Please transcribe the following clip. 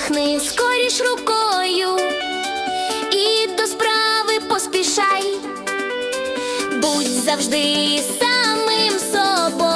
махни скоріш рукою і до справи поспішай, будь завжди самим собою.